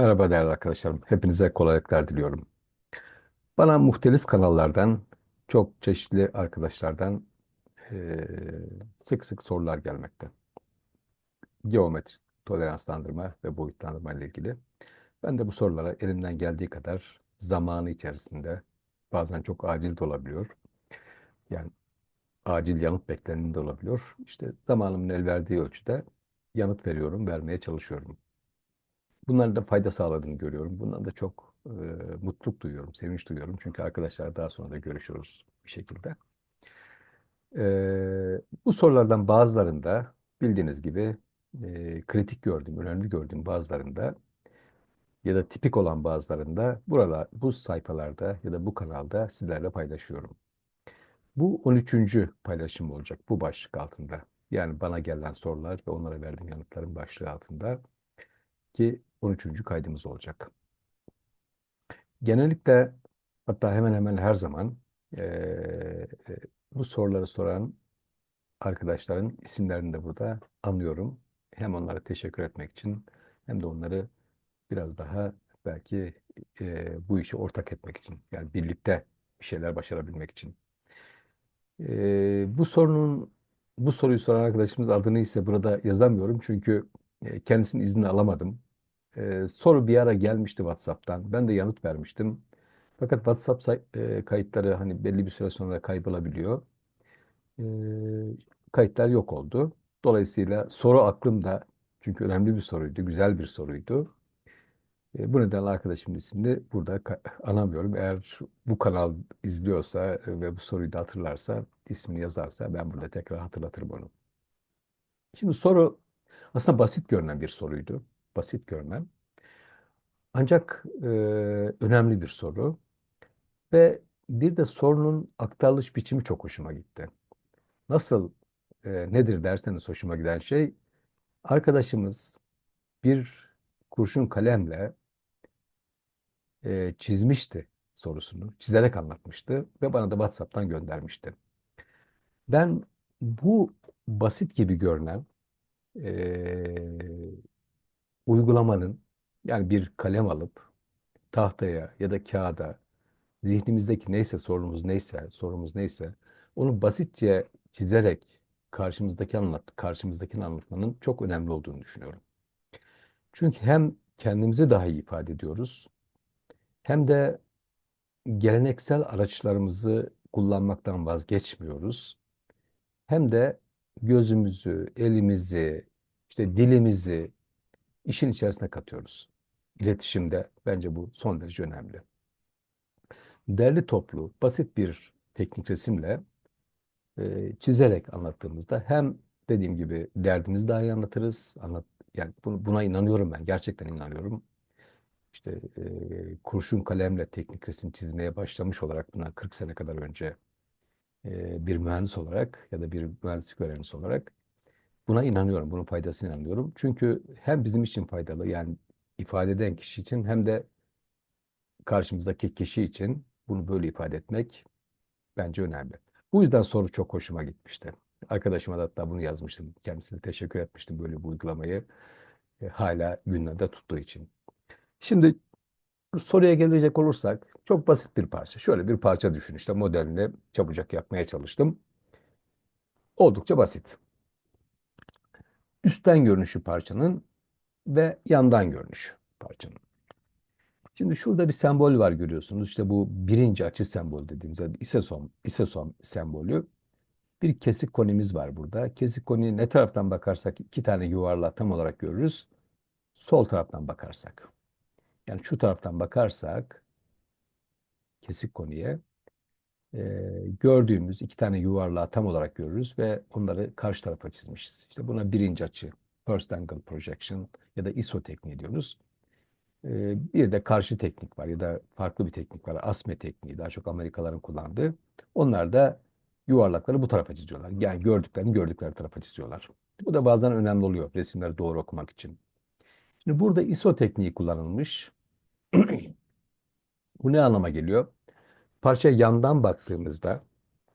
Merhaba değerli arkadaşlarım. Hepinize kolaylıklar diliyorum. Bana muhtelif kanallardan, çok çeşitli arkadaşlardan eee, sık sık sorular gelmekte. Geometri, toleranslandırma ve boyutlandırma ile ilgili. Ben de bu sorulara elimden geldiği kadar zamanı içerisinde bazen çok acil de olabiliyor. Yani acil yanıt beklendiğinde olabiliyor. İşte zamanımın el verdiği ölçüde yanıt veriyorum, vermeye çalışıyorum. Bunların da fayda sağladığını görüyorum. Bundan da çok e, mutluluk duyuyorum, sevinç duyuyorum. Çünkü arkadaşlar daha sonra da görüşürüz bir şekilde. E, bu sorulardan bazılarında bildiğiniz gibi e, kritik gördüğüm, önemli gördüğüm bazılarında ya da tipik olan bazılarında burada bu sayfalarda ya da bu kanalda sizlerle paylaşıyorum. Bu 13. paylaşım olacak bu başlık altında. Yani bana gelen sorular ve onlara verdiğim yanıtların başlığı altında ki 13. kaydımız olacak. Genellikle hatta hemen hemen her zaman eee, bu soruları soran arkadaşların isimlerini de burada anıyorum. Hem onlara teşekkür etmek için hem de onları biraz daha belki eee, bu işi ortak etmek için yani birlikte bir şeyler başarabilmek için. Eee, bu sorunun bu soruyu soran arkadaşımız adını ise burada yazamıyorum çünkü e, kendisinin izni alamadım. Eee, soru bir ara gelmişti WhatsApp'tan. Ben de yanıt vermiştim. Fakat WhatsApp say- e, kayıtları hani belli bir süre sonra kaybolabiliyor. Eee, kayıtlar yok oldu. Dolayısıyla soru aklımda. Çünkü önemli bir soruydu, güzel bir soruydu. E, bu nedenle arkadaşımın ismini burada anamıyorum. Eğer bu kanal izliyorsa e, ve bu soruyu da hatırlarsa, ismini yazarsa ben burada tekrar hatırlatırım onu. Şimdi soru aslında basit görünen bir soruydu. Basit görünen. Ancak e, önemli bir soru. Ve bir de sorunun aktarılış biçimi çok hoşuma gitti. Nasıl, e, nedir derseniz hoşuma giden şey, arkadaşımız bir kurşun kalemle e, çizmişti sorusunu, çizerek anlatmıştı ve bana da WhatsApp'tan göndermişti. Ben bu basit gibi görünen e, uygulamanın, yani bir kalem alıp tahtaya ya da kağıda zihnimizdeki neyse sorunumuz neyse, sorumuz neyse onu basitçe çizerek karşımızdaki anlat, karşımızdakini anlatmanın çok önemli olduğunu düşünüyorum. Çünkü hem kendimizi daha iyi ifade ediyoruz, hem de geleneksel araçlarımızı kullanmaktan vazgeçmiyoruz. Hem de gözümüzü, elimizi, işte dilimizi işin içerisine katıyoruz. İletişimde bence bu son derece önemli. Derli toplu, basit bir teknik resimle e, çizerek anlattığımızda hem dediğim gibi derdimizi daha iyi anlatırız. Anlat, yani buna inanıyorum ben. Gerçekten inanıyorum. İşte e, kurşun kalemle teknik resim çizmeye başlamış olarak buna 40 sene kadar önce e, bir mühendis olarak ya da bir mühendislik öğrencisi olarak buna inanıyorum. Bunun faydasına inanıyorum. Çünkü hem bizim için faydalı yani ifade eden kişi için hem de karşımızdaki kişi için bunu böyle ifade etmek bence önemli. Bu yüzden soru çok hoşuma gitmişti. Arkadaşıma da hatta bunu yazmıştım. Kendisine teşekkür etmiştim böyle bir uygulamayı e, hala gündemde tuttuğu için. Şimdi soruya gelecek olursak çok basit bir parça. Şöyle bir parça düşün işte modelini çabucak yapmaya çalıştım. Oldukça basit. Üstten görünüşü parçanın ve yandan görünüşü parçanın. Şimdi şurada bir sembol var görüyorsunuz. İşte bu birinci açı sembol dediğimiz yani isosom, isosom sembolü. Bir kesik konimiz var burada. Kesik koniyi ne taraftan bakarsak iki tane yuvarlağı tam olarak görürüz. Sol taraftan bakarsak. Yani şu taraftan bakarsak kesik koniye e, gördüğümüz iki tane yuvarlağı tam olarak görürüz ve onları karşı tarafa çizmişiz. İşte buna birinci açı, first angle projection ya da ISO tekniği diyoruz. E, bir de karşı teknik var ya da farklı bir teknik var. ASME tekniği daha çok Amerikalıların kullandığı. Onlar da yuvarlakları bu tarafa çiziyorlar. Yani gördüklerini gördükleri tarafa çiziyorlar. Bu da bazen önemli oluyor resimleri doğru okumak için. Şimdi burada ISO tekniği kullanılmış. Bu ne anlama geliyor? Parçaya yandan baktığımızda,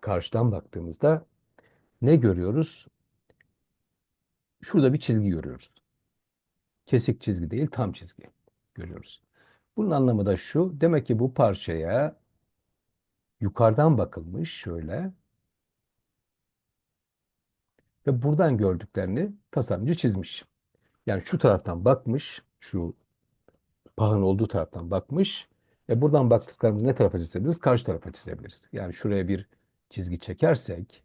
karşıdan baktığımızda ne görüyoruz? Şurada bir çizgi görüyoruz. Kesik çizgi değil, tam çizgi. görüyoruz. Bunun anlamı da şu. Demek ki bu parçaya yukarıdan bakılmış şöyle ve buradan gördüklerini tasarımcı çizmiş. Yani şu taraftan bakmış, şu pahın olduğu taraftan bakmış ve buradan baktıklarımızı ne tarafa çizebiliriz? Karşı tarafa çizebiliriz. Yani şuraya bir çizgi çekersek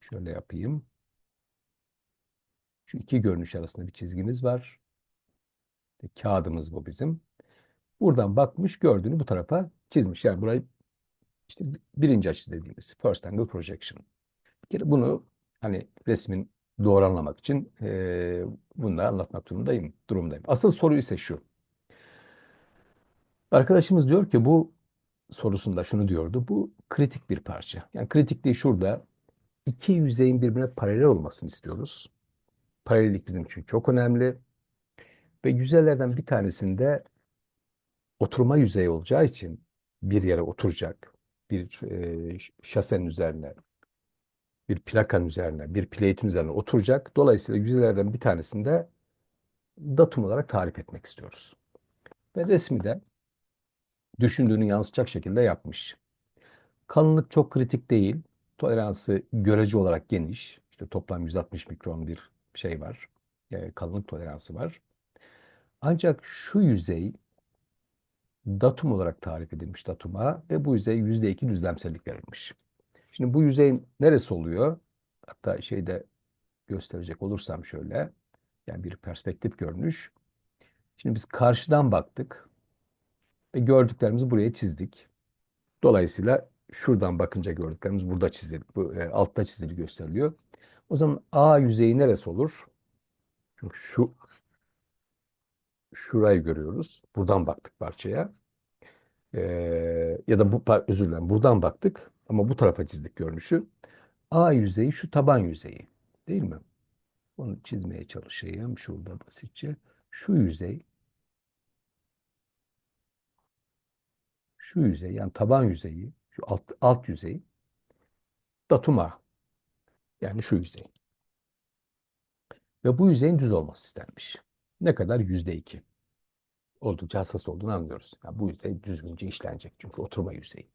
şöyle yapayım. Şu iki görünüş arasında bir çizgimiz var. Kağıdımız bu bizim. Buradan bakmış, gördüğünü bu tarafa çizmiş. Yani burayı işte birinci açı dediğimiz first angle projection. Bunu hani resmin doğru anlamak için e, da anlatmak durumundayım, durumdayım. Asıl soru ise şu. Arkadaşımız diyor ki bu sorusunda şunu diyordu. Bu kritik bir parça. Yani kritikliği şurada. iki yüzeyin birbirine paralel olmasını istiyoruz. Paralellik bizim için çok önemli. Ve yüzeylerden bir tanesinde oturma yüzeyi olacağı için bir yere oturacak. Bir e, şasenin üzerine, bir plakanın üzerine, bir plate'in üzerine oturacak. Dolayısıyla yüzeylerden bir tanesinde datum olarak tarif etmek istiyoruz. Ve resmi de düşündüğünü yansıtacak şekilde yapmış. Kalınlık çok kritik değil. Toleransı görece olarak geniş. İşte toplam 160 mikron bir şey var. Yani kalınlık toleransı var. Ancak şu yüzey datum olarak tarif edilmiş datuma ve bu yüzey %2 düzlemsellik verilmiş. Şimdi bu yüzeyin neresi oluyor? Hatta şeyde gösterecek olursam şöyle. Yani bir perspektif görünüş. Şimdi biz karşıdan baktık ve gördüklerimizi buraya çizdik. Dolayısıyla şuradan bakınca gördüklerimiz burada çizili, bu, e, altta çizili gösteriliyor. O zaman A yüzeyi neresi olur? Çünkü şu şurayı görüyoruz. Buradan baktık parçaya. Ee, ya da bu özür dilerim. Buradan baktık ama bu tarafa çizdik görünüşü. A yüzeyi şu taban yüzeyi. Değil mi? Onu çizmeye çalışayım şurada basitçe. Şu yüzey şu yüzey yani taban yüzeyi, şu alt, alt yüzey datum A. Yani şu yüzey. Ve bu yüzeyin düz olması istenmiş. Ne kadar? Yüzde iki. Oldukça hassas olduğunu anlıyoruz. Yani bu yüzey düzgünce işlenecek. Çünkü oturma yüzeyi.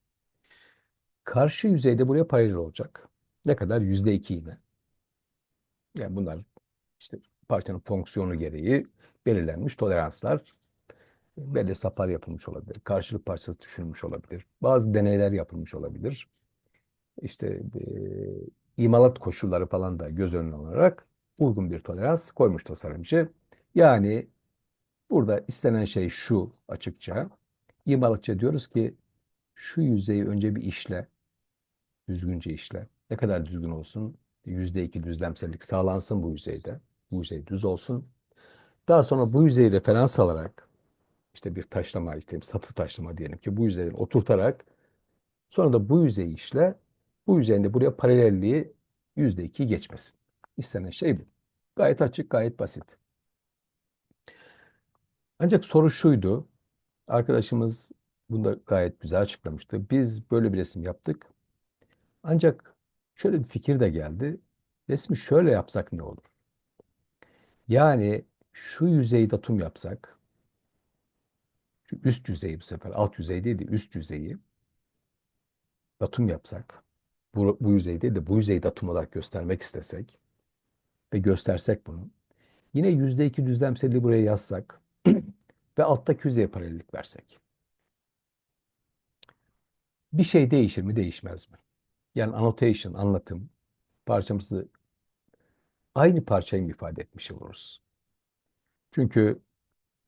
Karşı yüzeyde buraya paralel olacak. Ne kadar? Yüzde iki yine. Yani bunlar işte parçanın fonksiyonu gereği belirlenmiş toleranslar. Belli saplar yapılmış olabilir. Karşılık parçası düşünülmüş olabilir. Bazı deneyler yapılmış olabilir. İşte e, imalat koşulları falan da göz önüne alarak uygun bir tolerans koymuş tasarımcı. Yani burada istenen şey şu açıkça. İmalatçı diyoruz ki şu yüzeyi önce bir işle, düzgünce işle. Ne kadar düzgün olsun? %2 düzlemsellik sağlansın bu yüzeyde. Bu yüzey düz olsun. Daha sonra bu yüzeyi referans alarak işte bir taşlama, işte satı taşlama diyelim ki bu yüzeyi oturtarak sonra da bu yüzeyi işle bu yüzeyinde buraya paralelliği %2 geçmesin. İstenen şey bu. Gayet açık, gayet basit. Ancak soru şuydu. Arkadaşımız bunu da gayet güzel açıklamıştı. Biz böyle bir resim yaptık. Ancak şöyle bir fikir de geldi. Resmi şöyle yapsak ne olur? Yani şu yüzeyi datum yapsak, şu üst yüzeyi bu sefer, alt yüzey değil de üst yüzeyi datum yapsak, bu, bu yüzey değil de bu yüzeyi datum olarak göstermek istesek ve göstersek bunu, yine yüzde iki düzlemselliği buraya yazsak ve alttaki yüzeye paralellik versek. Bir şey değişir mi, değişmez mi? Yani annotation, anlatım, parçamızı aynı parçayı ifade etmiş oluruz? Çünkü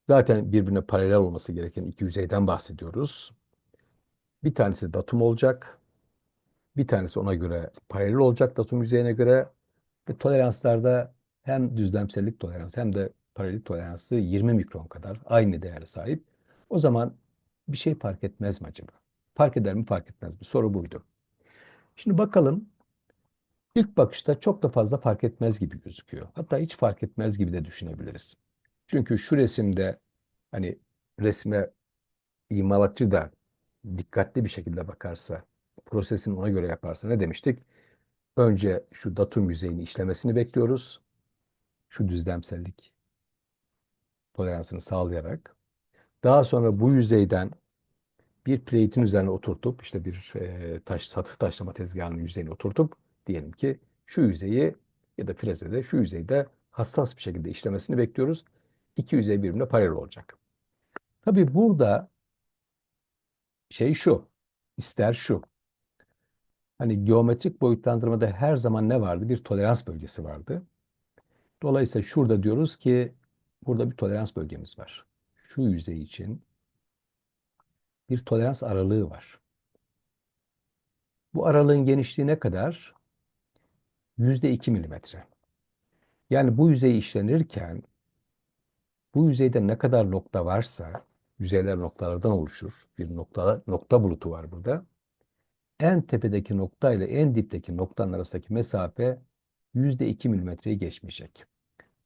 zaten birbirine paralel olması gereken iki yüzeyden bahsediyoruz. Bir tanesi datum olacak. Bir tanesi ona göre paralel olacak datum yüzeyine göre. Ve toleranslarda hem düzlemsellik toleransı hem de paralellik toleransı 20 mikron kadar aynı değere sahip. O zaman bir şey fark etmez mi acaba? Fark eder mi fark etmez mi? Soru buydu. Şimdi bakalım. İlk bakışta çok da fazla fark etmez gibi gözüküyor. Hatta hiç fark etmez gibi de düşünebiliriz. Çünkü şu resimde hani resme imalatçı da dikkatli bir şekilde bakarsa, prosesini ona göre yaparsa ne demiştik? Önce şu datum yüzeyini işlemesini bekliyoruz. Şu düzlemsellik toleransını sağlayarak daha sonra bu yüzeyden bir plate'in üzerine oturtup işte bir e, taş satı taşlama tezgahının yüzeyine oturtup diyelim ki şu yüzeyi ya da frezede şu yüzeyde hassas bir şekilde işlemesini bekliyoruz. İki yüzey birbirine paralel olacak. Tabii burada şey şu, ister şu. Hani geometrik boyutlandırmada her zaman ne vardı? Bir tolerans bölgesi vardı. Dolayısıyla şurada diyoruz ki burada bir tolerans bölgemiz var. Şu yüzey için bir tolerans aralığı var. Bu aralığın genişliği ne kadar? Yüzde iki milimetre. Yani bu yüzey işlenirken bu yüzeyde ne kadar nokta varsa yüzeyler noktalardan oluşur. Bir nokta, nokta bulutu var burada. En tepedeki nokta ile en dipteki noktanın arasındaki mesafe yüzde iki milimetreyi geçmeyecek.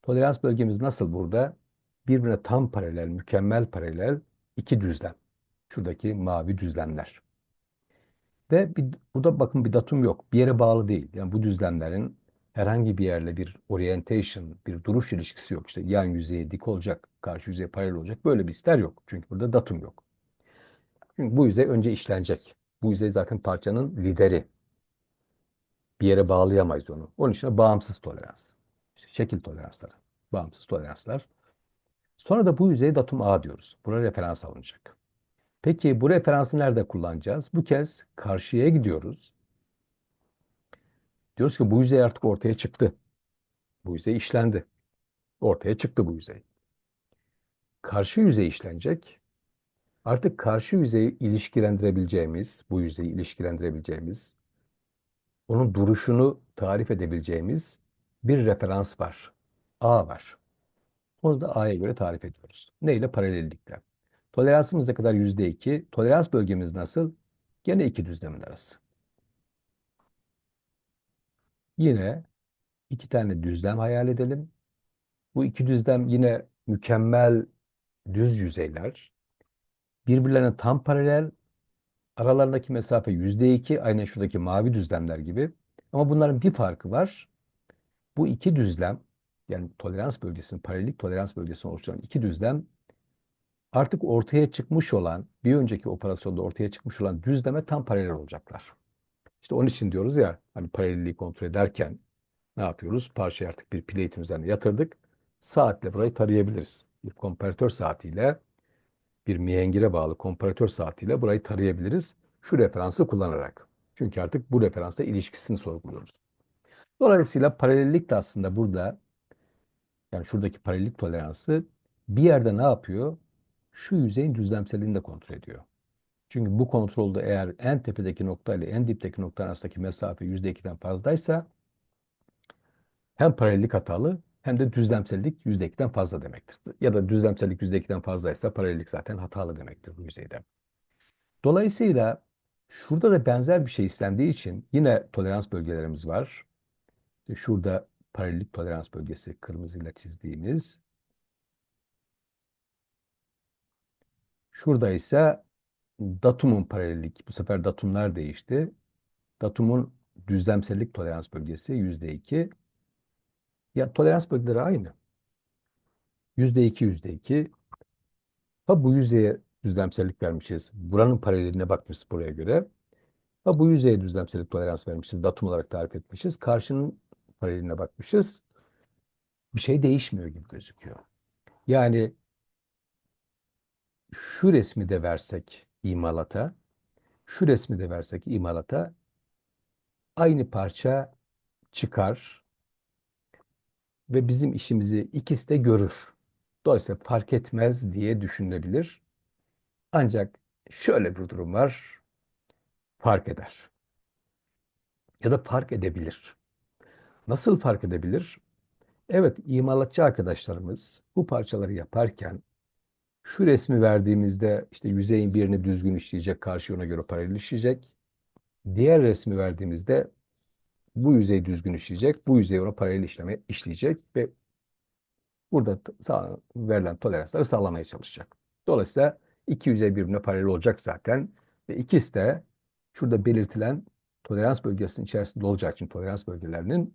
Tolerans bölgemiz nasıl burada? Birbirine tam paralel, mükemmel paralel iki düzlem. Şuradaki mavi düzlemler. Ve bir, burada bakın bir datum yok. Bir yere bağlı değil. Yani bu düzlemlerin herhangi bir yerle bir orientation, bir duruş ilişkisi yok. İşte yan yüzeye dik olacak, karşı yüzeye paralel olacak. Böyle bir ister yok. Çünkü burada datum yok. Çünkü bu yüzey önce işlenecek. Bu yüzey zaten parçanın lideri. Bir yere bağlayamayız onu. Onun için bağımsız tolerans. İşte şekil toleransları. Bağımsız toleranslar. Sonra da bu yüzeye datum A diyoruz. Buraya referans alınacak. Peki bu referansı nerede kullanacağız? Bu kez karşıya gidiyoruz. Diyoruz ki bu yüzey artık ortaya çıktı. Bu yüzey işlendi. Ortaya çıktı bu yüzey. Karşı yüzey işlenecek. Artık karşı yüzeyi ilişkilendirebileceğimiz, bu yüzeyi ilişkilendirebileceğimiz, onun duruşunu tarif edebileceğimiz bir referans var. A var. Onu da A'ya göre tarif ediyoruz. Ne ile? Paralellikle. Toleransımız ne kadar? Yüzde iki. Tolerans bölgemiz nasıl? Gene iki düzlemin arası. Yine iki tane düzlem hayal edelim. Bu iki düzlem yine mükemmel düz yüzeyler. Birbirlerine tam paralel. Aralarındaki mesafe yüzde iki. Aynen şuradaki mavi düzlemler gibi. Ama bunların bir farkı var. Bu iki düzlem yani tolerans bölgesinin, paralellik tolerans bölgesini oluşturan iki düzlem artık ortaya çıkmış olan, bir önceki operasyonda ortaya çıkmış olan düzleme tam paralel olacaklar. İşte onun için diyoruz ya, hani paralelliği kontrol ederken ne yapıyoruz? Parçayı artık bir plate'in üzerine yatırdık. Saatle burayı tarayabiliriz. Bir komparatör saatiyle, bir mihengire bağlı komparatör saatiyle burayı tarayabiliriz. Şu referansı kullanarak. Çünkü artık bu referansla ilişkisini sorguluyoruz. Dolayısıyla paralellik de aslında burada yani şuradaki paralellik toleransı bir yerde ne yapıyor? Şu yüzeyin düzlemselliğini de kontrol ediyor. Çünkü bu kontrolde eğer en tepedeki nokta ile en dipteki nokta arasındaki mesafe %2'den fazlaysa hem paralellik hatalı hem de düzlemsellik %2'den fazla demektir. Ya da düzlemsellik %2'den fazlaysa paralellik zaten hatalı demektir bu yüzeyde. Dolayısıyla şurada da benzer bir şey istendiği için yine tolerans bölgelerimiz var. Şurada paralellik tolerans bölgesi kırmızıyla çizdiğimiz. Şurada ise datumun paralellik. Bu sefer datumlar değişti. Datumun düzlemsellik tolerans bölgesi yüzde iki. Ya tolerans bölgeleri aynı. Yüzde iki, yüzde iki. Ha bu yüzeye düzlemsellik vermişiz. Buranın paraleline bakmışız buraya göre. Ha bu yüzeye düzlemsellik tolerans vermişiz. Datum olarak tarif etmişiz. Karşının paraleline bakmışız. Bir şey değişmiyor gibi gözüküyor. Yani şu resmi de versek imalata, şu resmi de versek imalata aynı parça çıkar ve bizim işimizi ikisi de görür. Dolayısıyla fark etmez diye düşünülebilir. Ancak şöyle bir durum var. Fark eder. Ya da fark edebilir. Nasıl fark edebilir? Evet, imalatçı arkadaşlarımız bu parçaları yaparken şu resmi verdiğimizde işte yüzeyin birini düzgün işleyecek, karşı ona göre paralel işleyecek. Diğer resmi verdiğimizde bu yüzey düzgün işleyecek, bu yüzey ona paralel işleme işleyecek ve burada sağ, verilen toleransları sağlamaya çalışacak. Dolayısıyla iki yüzey birbirine paralel olacak zaten ve ikisi de şurada belirtilen tolerans bölgesinin içerisinde olacağı için tolerans bölgelerinin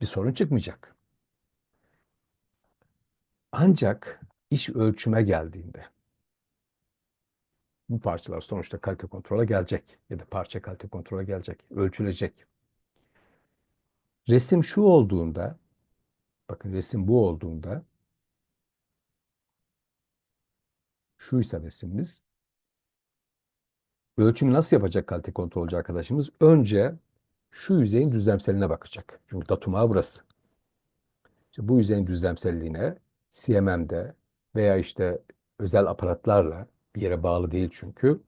bir sorun çıkmayacak. Ancak iş ölçüme geldiğinde bu parçalar sonuçta kalite kontrole gelecek ya da parça kalite kontrole gelecek, ölçülecek. Resim şu olduğunda, bakın resim bu olduğunda, şuysa resimimiz, ölçümü nasıl yapacak kalite kontrolcü arkadaşımız? Önce şu yüzeyin düzlemseline bakacak. Çünkü datumağı burası. İşte bu yüzeyin düzlemselliğine CMM'de veya işte özel aparatlarla bir yere bağlı değil çünkü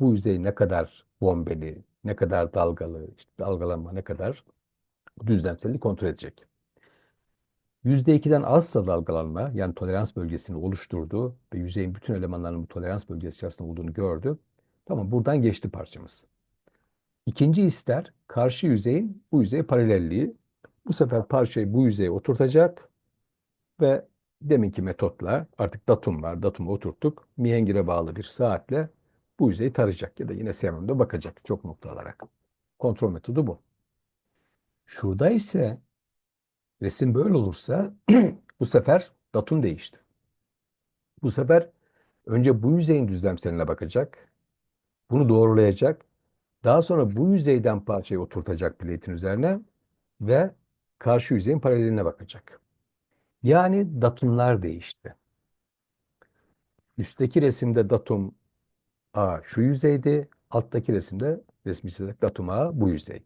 bu yüzey ne kadar bombeli, ne kadar dalgalı, işte dalgalanma ne kadar düzlemselliği kontrol edecek. %2'den azsa dalgalanma yani tolerans bölgesini oluşturdu ve yüzeyin bütün elemanlarının bu tolerans bölgesi içerisinde olduğunu gördü. Tamam buradan geçti parçamız. İkinci ister karşı yüzeyin bu yüzeye paralelliği. Bu sefer parçayı bu yüzeye oturtacak ve deminki metotla artık datum var. Datumu oturttuk. Mihengir'e bağlı bir saatle bu yüzeyi tarayacak ya da yine CMM'de bakacak çok nokta alarak. Kontrol metodu bu. Şurada ise resim böyle olursa bu sefer datum değişti. Bu sefer önce bu yüzeyin düzlemseline bakacak. Bunu doğrulayacak. Daha sonra bu yüzeyden parçayı oturtacak plate'in üzerine ve karşı yüzeyin paraleline bakacak. Yani datumlar değişti. Üstteki resimde datum A şu yüzeydi, alttaki resimde resmi çizerek datum A bu yüzey.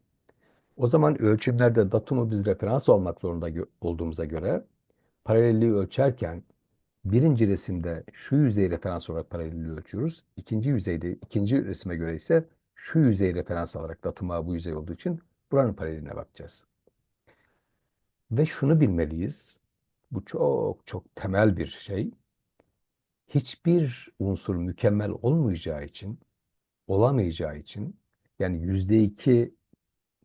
O zaman ölçümlerde datumu biz referans olmak zorunda olduğumuza göre paralelliği ölçerken birinci resimde şu yüzeyi referans olarak paralelliği ölçüyoruz. İkinci yüzeyde, ikinci resime göre ise şu yüzeyi referans alarak datum A bu yüzey olduğu için buranın paraleline bakacağız. Ve şunu bilmeliyiz. Bu çok çok temel bir şey. Hiçbir unsur mükemmel olmayacağı için, olamayacağı için yani yüzde iki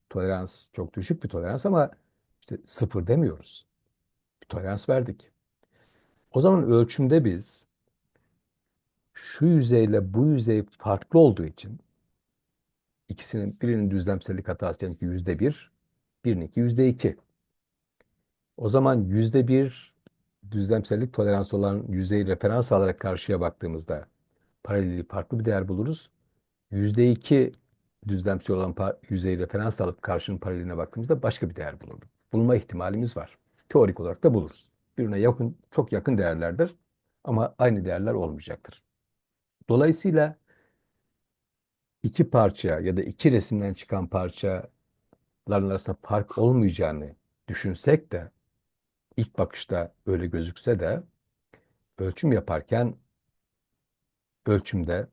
tolerans çok düşük bir tolerans ama işte sıfır demiyoruz. Bir tolerans verdik. O zaman ölçümde biz şu yüzeyle bu yüzey farklı olduğu için ikisinin birinin düzlemsellik hatası ki yüzde bir, birininki yüzde iki. O zaman yüzde bir düzlemsellik toleransı olan yüzeyi referans alarak karşıya baktığımızda paraleli farklı bir değer buluruz. Yüzde iki düzlemsel olan yüzeyi referans alıp karşının paraleline baktığımızda başka bir değer buluruz. Bulma ihtimalimiz var. Teorik olarak da buluruz. Birbirine yakın, çok yakın değerlerdir ama aynı değerler olmayacaktır. Dolayısıyla iki parça ya da iki resimden çıkan parçaların arasında fark olmayacağını düşünsek de ilk bakışta öyle gözükse de ölçüm yaparken ölçümde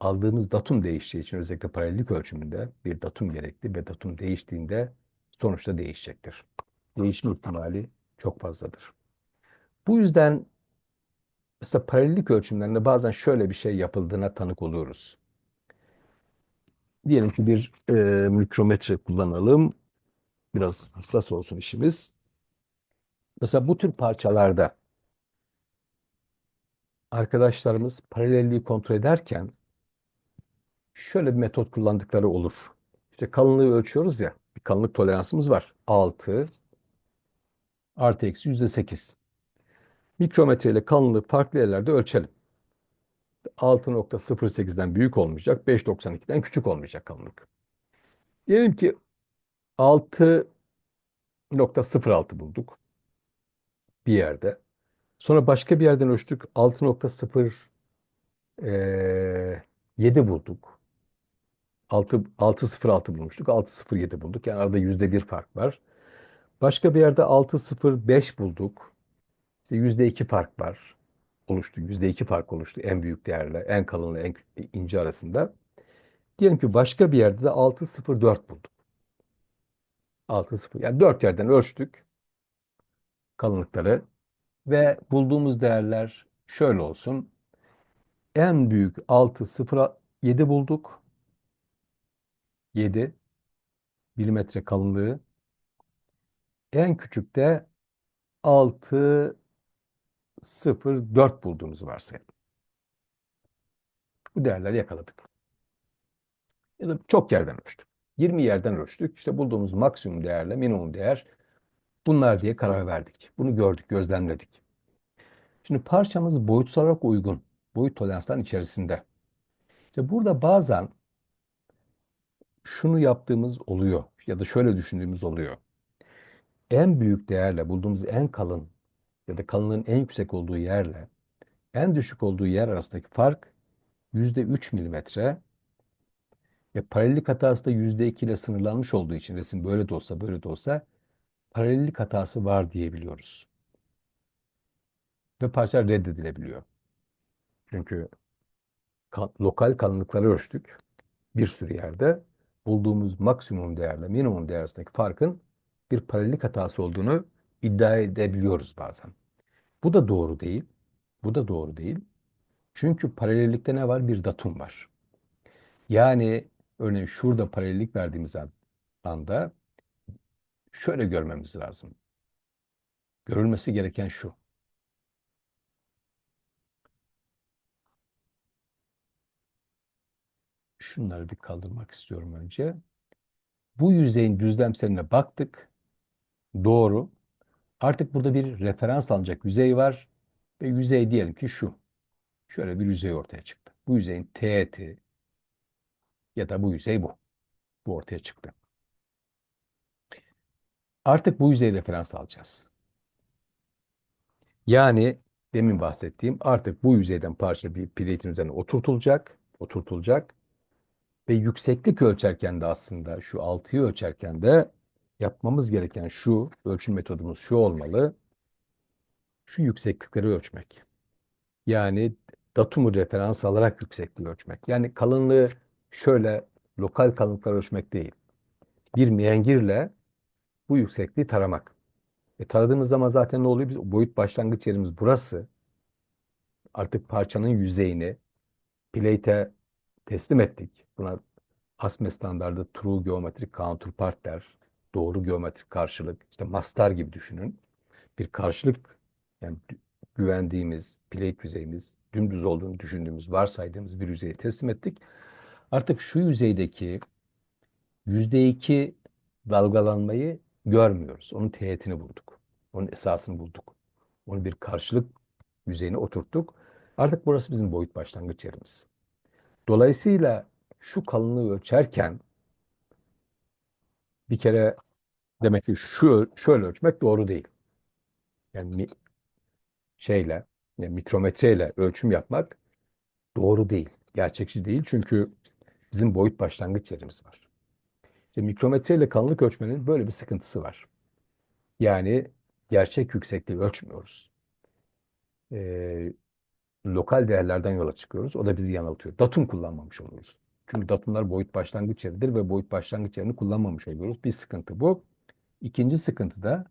aldığımız datum değişeceği için özellikle paralellik ölçümünde bir datum gerekli ve datum değiştiğinde sonuçta değişecektir. Değişme ihtimali çok fazladır. Bu yüzden mesela paralellik ölçümlerinde bazen şöyle bir şey yapıldığına tanık oluyoruz. Diyelim ki bir e, mikrometre kullanalım. Biraz hassas olsun işimiz. Mesela bu tür parçalarda arkadaşlarımız paralelliği kontrol ederken şöyle bir metot kullandıkları olur. İşte kalınlığı ölçüyoruz ya. Bir kalınlık toleransımız var. 6 artı eksi yüzde 8. Mikrometre ile kalınlığı farklı yerlerde ölçelim. 6.08'den büyük olmayacak, 5.92'den küçük olmayacak kalınlık. Diyelim ki 6.06 bulduk bir yerde. Sonra başka bir yerden ölçtük. 6.07 bulduk. 6, 6.06 bulmuştuk. 6.07 bulduk. Yani arada yüzde bir fark var. Başka bir yerde 6.05 bulduk. İşte yüzde iki fark var. Oluştu. Yüzde iki fark oluştu. En büyük değerle, en kalınla en ince arasında. Diyelim ki başka bir yerde de 6.04 bulduk. 6.0 yani 4 yerden ölçtük kalınlıkları ve bulduğumuz değerler şöyle olsun. En büyük 6.07 bulduk. 7 milimetre kalınlığı. En küçük de 6.04 bulduğumuzu varsayalım. Bu değerleri yakaladık. Ya da çok yerden ölçtük. 20 yerden ölçtük. İşte bulduğumuz maksimum değerle minimum değer bunlar diye karar verdik. Bunu gördük, gözlemledik. Şimdi parçamız boyutsal olarak uygun. Boyut toleransların içerisinde. İşte burada bazen şunu yaptığımız oluyor ya da şöyle düşündüğümüz oluyor. En büyük değerle bulduğumuz en kalın ya da kalınlığın en yüksek olduğu yerle en düşük olduğu yer arasındaki fark %3 milimetre ve paralellik hatası da %2 ile sınırlanmış olduğu için resim böyle de olsa böyle de olsa paralellik hatası var diyebiliyoruz. Ve parça reddedilebiliyor. Çünkü lokal kalınlıkları ölçtük. Bir sürü yerde bulduğumuz maksimum değerle minimum değer arasındaki farkın bir paralellik hatası olduğunu iddia edebiliyoruz bazen. Bu da doğru değil. Bu da doğru değil. Çünkü paralellikte ne var? Bir datum var. Yani örneğin şurada paralellik verdiğimiz anda şöyle görmemiz lazım. Görülmesi gereken şu. Şunları bir kaldırmak istiyorum önce. Bu yüzeyin düzlemseline baktık. Doğru. Artık burada bir referans alınacak yüzey var. Ve yüzey diyelim ki şu. Şöyle bir yüzey ortaya çıktı. Bu yüzeyin teğeti ya da bu yüzey bu. Bu ortaya çıktı. Artık bu yüzeyi referans alacağız. Yani demin bahsettiğim artık bu yüzeyden parça bir plate'in üzerine oturtulacak, oturtulacak ve yükseklik ölçerken de aslında şu altıyı ölçerken de yapmamız gereken şu, ölçüm metodumuz şu olmalı. Şu yükseklikleri ölçmek. Yani datumu referans alarak yüksekliği ölçmek. Yani kalınlığı şöyle lokal kalınlıklar ölçmek değil. Bir mihengirle bu yüksekliği taramak. E taradığımız zaman zaten ne oluyor? Biz boyut başlangıç yerimiz burası. Artık parçanın yüzeyini plate'e teslim ettik. Buna ASME standardı True Geometric Counterpart der. Doğru geometrik karşılık. İşte mastar gibi düşünün. Bir karşılık yani güvendiğimiz plate yüzeyimiz, dümdüz olduğunu düşündüğümüz, varsaydığımız bir yüzeyi teslim ettik. Artık şu yüzeydeki yüzde iki dalgalanmayı görmüyoruz. Onun teğetini bulduk. Onun esasını bulduk. Onu bir karşılık yüzeyine oturttuk. Artık burası bizim boyut başlangıç yerimiz. Dolayısıyla şu kalınlığı ölçerken bir kere demek ki şu şöyle ölçmek doğru değil. Yani şeyle, yani mikrometreyle ölçüm yapmak doğru değil. Gerçekçi değil. Çünkü bizim boyut başlangıç yerimiz var. İşte mikrometreyle kalınlık ölçmenin böyle bir sıkıntısı var. Yani gerçek yüksekliği ölçmüyoruz. Ee, lokal değerlerden yola çıkıyoruz. O da bizi yanıltıyor. Datum kullanmamış oluruz. Çünkü datumlar boyut başlangıç yeridir ve boyut başlangıç yerini kullanmamış oluyoruz. Bir sıkıntı bu. İkinci sıkıntı da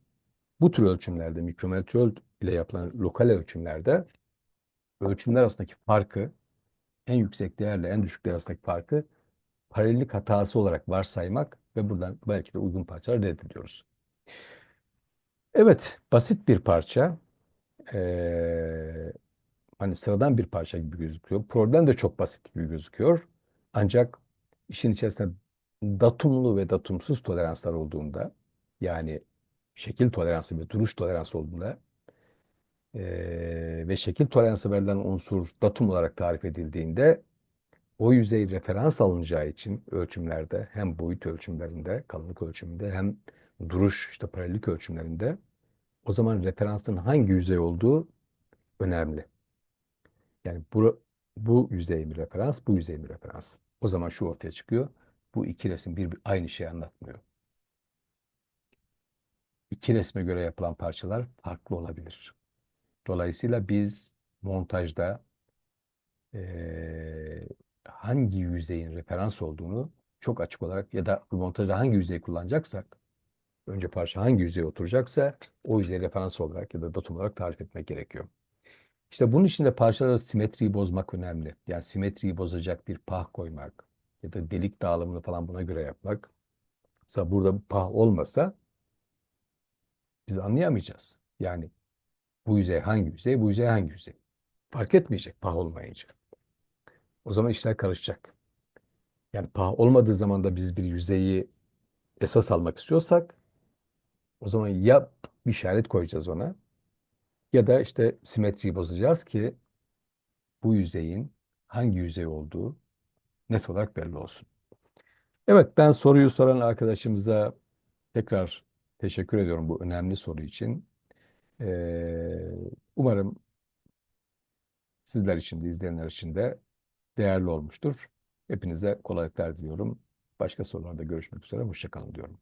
bu tür ölçümlerde, mikrometre ile yapılan lokal ölçümlerde ölçümler arasındaki farkı, en yüksek değerle en düşük değer arasındaki farkı paralellik hatası olarak varsaymak ve buradan belki de uygun parçalar reddediyoruz. Evet, basit bir parça. Ee, hani sıradan bir parça gibi gözüküyor. Problem de çok basit gibi gözüküyor. Ancak işin içerisinde datumlu ve datumsuz toleranslar olduğunda yani şekil toleransı ve duruş toleransı olduğunda e, ve şekil toleransı verilen unsur datum olarak tarif edildiğinde o yüzey referans alınacağı için ölçümlerde hem boyut ölçümlerinde, kalınlık ölçümünde hem duruş işte paralellik ölçümlerinde o zaman referansın hangi yüzey olduğu önemli. Yani bu, bu yüzey mi referans, bu yüzey mi referans? O zaman şu ortaya çıkıyor. Bu iki resim bir, aynı şeyi anlatmıyor. İki resme göre yapılan parçalar farklı olabilir. Dolayısıyla biz montajda e, hangi yüzeyin referans olduğunu çok açık olarak ya da montajda hangi yüzeyi kullanacaksak önce parça hangi yüzeye oturacaksa o yüzeyi referans olarak ya da datum olarak tarif etmek gerekiyor. İşte bunun için de parçalara simetriyi bozmak önemli. Yani simetriyi bozacak bir pah koymak ya da delik dağılımını falan buna göre yapmak. Mesela burada pah olmasa biz anlayamayacağız. Yani bu yüzey hangi yüzey, bu yüzey hangi yüzey? Fark etmeyecek pah olmayınca. O zaman işler karışacak. Yani pah olmadığı zaman da biz bir yüzeyi esas almak istiyorsak o zaman ya bir işaret koyacağız ona Ya da işte simetriyi bozacağız ki bu yüzeyin hangi yüzey olduğu net olarak belli olsun. Evet ben soruyu soran arkadaşımıza tekrar teşekkür ediyorum bu önemli soru için. Ee, umarım sizler için de izleyenler için de değerli olmuştur. Hepinize kolaylıklar diliyorum. Başka sorularda görüşmek üzere. Hoşçakalın diyorum.